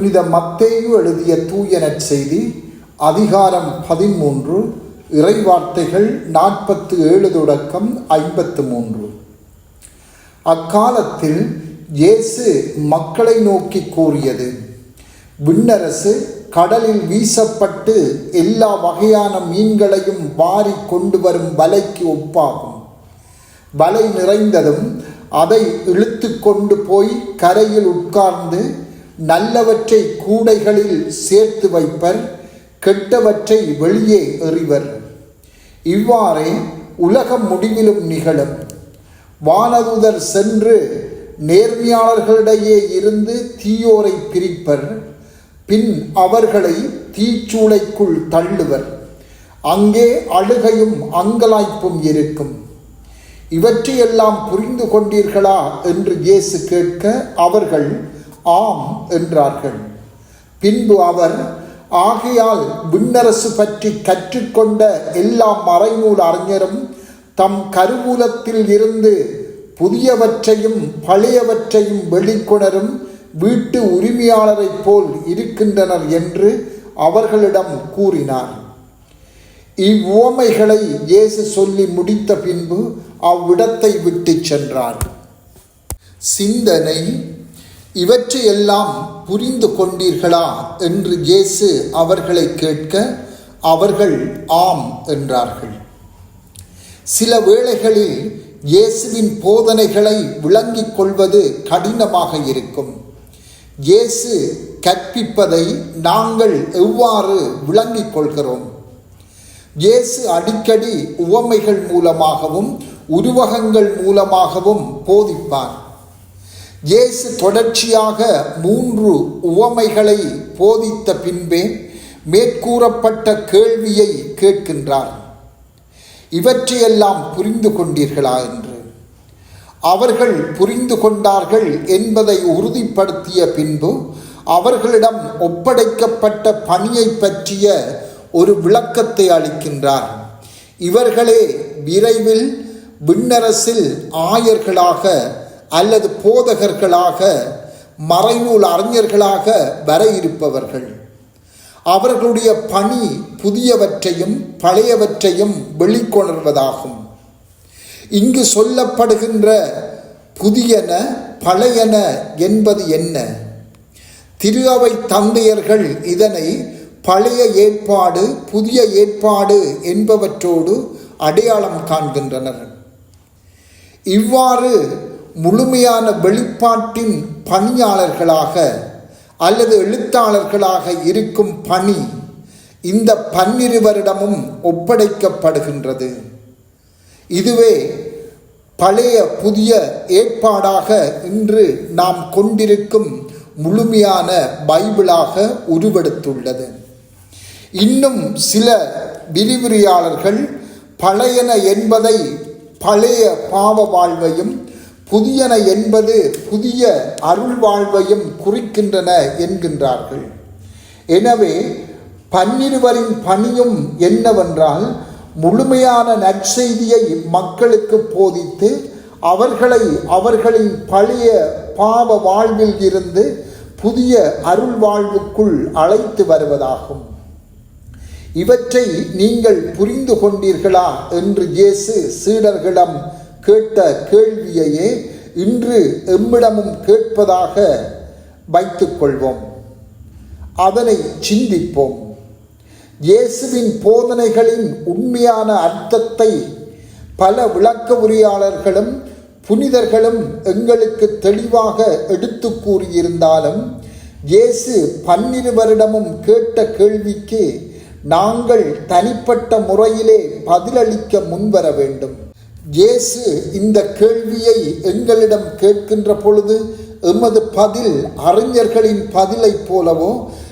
புனித மத்தேயு எழுதிய தூய செய்தி அதிகாரம் பதிமூன்று இறைவார்த்தைகள் நாற்பத்து ஏழு தொடக்கம் ஐம்பத்து மூன்று. அக்காலத்தில் இயேசு மக்களை நோக்கி கூறியது விண்ணரசு கடலில் வீசப்பட்டு எல்லா வகையான மீன்களையும் வாரி கொண்டு வரும் வலைக்கு ஒப்பாகும். வலை நிறைந்ததும் அதை இழுத்து கொண்டு போய் கரையில் உட்கார்ந்து நல்லவற்றை கூடைகளில் சேர்த்து வைப்பர் கெட்டவற்றை வெளியே எறிவர். இவ்வாறே உலகம் முடிவிலும் நிகழும். வானதுதர் சென்று நேர்மையாளர்களிடையே இருந்து தீயோரை பிரிப்பர் பின் அவர்களை தீச்சூளைக்குள் தள்ளுவர். அங்கே அழுகையும் அங்கலாய்ப்பும் இருக்கும். இவற்றையெல்லாம் புரிந்து கொண்டீர்களா? என்று இயேசு கேட்க அவர்கள் ஆம் என்றார்கள். பின்பு அவர் ஆகையால் விண்ணரசு பற்றி கற்றுக்கொண்ட எல்லா மறைநூல் அறிஞரும் தம் கருவூலத்தில் இருந்து புதியவற்றையும் பழையவற்றையும் வெளிக்கொணரும் வீட்டு உரிமையாளரைப் போல் இருக்கின்றனர் என்று அவர்களிடம் கூறினார். இவ்வுவமைகளை இயேசு சொல்லி முடித்த பின்பு அவ்விடத்தை விட்டு சென்றார். சிந்தனை இவற்றையெல்லாம் புரிந்து கொண்டீர்களா என்று இயேசு அவர்களை கேட்க அவர்கள் ஆம் என்றார்கள். சில வேளைகளில் இயேசுவின் போதனைகளை விளங்கிக் கொள்வது கடினமாக இருக்கும். இயேசு கற்பிப்பதை நாங்கள் எவ்வாறு விளங்கிக் கொள்கிறோம்? இயேசு அடிக்கடி உவமைகள் மூலமாகவும் உருவகங்கள் மூலமாகவும் போதிப்பார். இயேசு தொடர்ச்சியாக மூன்று உவமைகளை போதித்த பின்பே மேற்கூறப்பட்ட கேள்வியை கேட்கின்றார். இவற்றையெல்லாம் புரிந்து கொண்டீர்களா என்று. அவர்கள் புரிந்து கொண்டார்கள் என்பதை உறுதிப்படுத்திய பின்பு அவர்களிடம் ஒப்படைக்கப்பட்ட பணியை பற்றிய ஒரு விளக்கத்தை அளிக்கின்றார். இவர்களே விரைவில் விண்ணரசில் ஆயர்களாக அல்லது போதகர்களாக மறைநூல் அறிஞர்களாக வர இருப்பவர்கள். அவர்களுடைய பணி புதியவற்றையும் பழையவற்றையும் வெளிக்கொணர்வதாகும். இங்கு சொல்லப்படுகின்ற புதியன பழையன என்பது என்ன? திரு அவை தந்தையர்கள் இதனை பழைய ஏற்பாடு புதிய ஏற்பாடு என்பவற்றோடு அடையாளம் காண்கின்றனர். இவ்வாறு முழுமையான வெளிப்பாட்டின் பணியாளர்களாக அல்லது எழுத்தாளர்களாக இருக்கும் பணி இந்த பன்னிருவரிடமும் ஒப்படைக்கப்படுகின்றது. இதுவே பழைய புதிய ஏற்பாடாக இன்று நாம் கொண்டிருக்கும் முழுமையான பைபிளாக உருவெடுத்துள்ளது. இன்னும் சில விரிவுரையாளர்கள் பழையன என்பதை பழைய பாவ வாழ்வையும் புதியன என்பது புதிய அருள் வாழ்வையும் குறிக்கின்றன என்கின்றார்கள். எனவே பன்னிருவரின் பணியும் என்னவென்றால் முழுமையான நற்செய்தியை மக்களுக்கு போதித்து அவர்களை அவர்களின் பழைய பாவ வாழ்வில் இருந்து புதிய அருள் வாழ்வுக்குள் அழைத்து வருவதாகும். இவற்றை நீங்கள் புரிந்து கொண்டீர்களா? என்று இயேசு சீடர்களிடம் கேட்ட கேள்வியையே இன்று எம்மிடமும் கேட்பதாக வைத்துக்கொள்வோம் அதனை சிந்திப்போம். இயேசுவின் போதனைகளின் உண்மையான அர்த்தத்தை பல விளக்க உரையாளர்களும் புனிதர்களும் எங்களுக்கு தெளிவாக எடுத்து கூறியிருந்தாலும் இயேசு பன்னிரு வருடமும் கேட்ட கேள்விக்கு நாங்கள் தனிப்பட்ட முறையிலே பதிலளிக்க முன்வர வேண்டும். இயேசு இந்த கேள்வியை எங்களிடம் கேட்கின்ற பொழுது எமது பதில் அறிஞர்களின் பதிலைப் போலவோ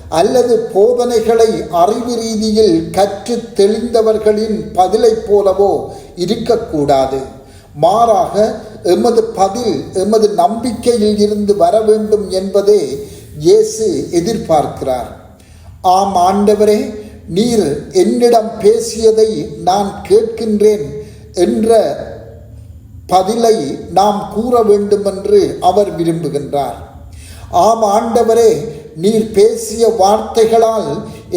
அல்லது போதனைகளை அறிவு ரீதியில் கற்று தெளிந்தவர்களின் பதிலைப் போலவோ இருக்கக்கூடாது. மாறாக எமது பதில் எமது நம்பிக்கையில் இருந்து வர வேண்டும் என்பதே இயேசு எதிர்பார்க்கிறார். ஆம் ஆண்டவரே நீர் என்னிடம் பேசியதை நான் கேட்கின்றேன். என்ற பதிலை நாம் கூற வேண்டுமென்று அவர் விரும்புகின்றார். ஆம் ஆண்டவரே நீர் பேசிய வார்த்தைகளால்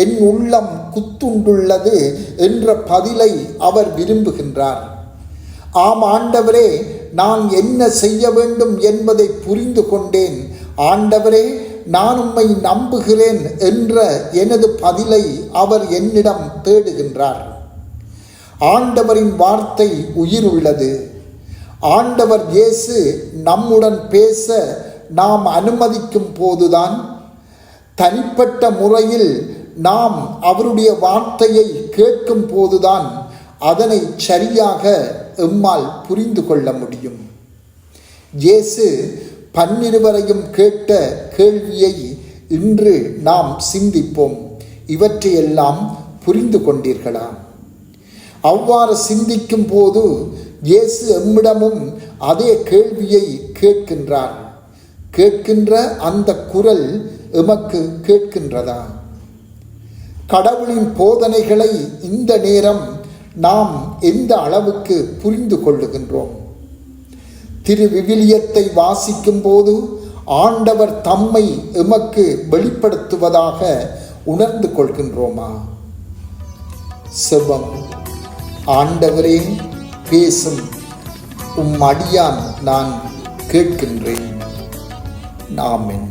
என் உள்ளம் குத்துண்டுள்ளது என்ற பதிலை அவர் விரும்புகின்றார். ஆம் ஆண்டவரே நான் என்ன செய்ய வேண்டும் என்பதை புரிந்து கொண்டேன். ஆண்டவரே நான் உம்மை நம்புகிறேன் என்ற எனது பதிலை அவர் என்னிடம் தேடுகின்றார். ஆண்டவரின் வார்த்தை உயிர் உள்ளது ஆண்டவர் இயேசு நம்முடன் பேச நாம் அனுமதிக்கும் போதுதான் தனிப்பட்ட முறையில் நாம் அவருடைய வார்த்தையை கேட்கும் போதுதான் அதனை சரியாக எம்மால் புரிந்து கொள்ள முடியும். இயேசு பன்னிருவரையும் கேட்ட கேள்வியை இன்று நாம் சிந்திப்போம். இவற்றையெல்லாம் புரிந்து கொண்டீர்களா? அவ்வாறு சிந்திக்கும் போது இயேசு எம்மிடமும் அதே கேள்வியை கேட்கின்றார். கேட்கின்ற அந்த குரல் எமக்கு கேட்கின்றதா? கடவுளின் போதனைகளை இந்த நேரம் நாம் எந்த அளவுக்கு புரிந்து கொள்ளுகின்றோம்? திரு விவிலியத்தை வாசிக்கும் போது ஆண்டவர் தம்மை எமக்கு வெளிப்படுத்துவதாக உணர்ந்து கொள்கின்றோமா? செவ்வம் ஆண்டவரே பேசும் உம் அடியான் நான் கேட்கின்றேன். ஆமென்.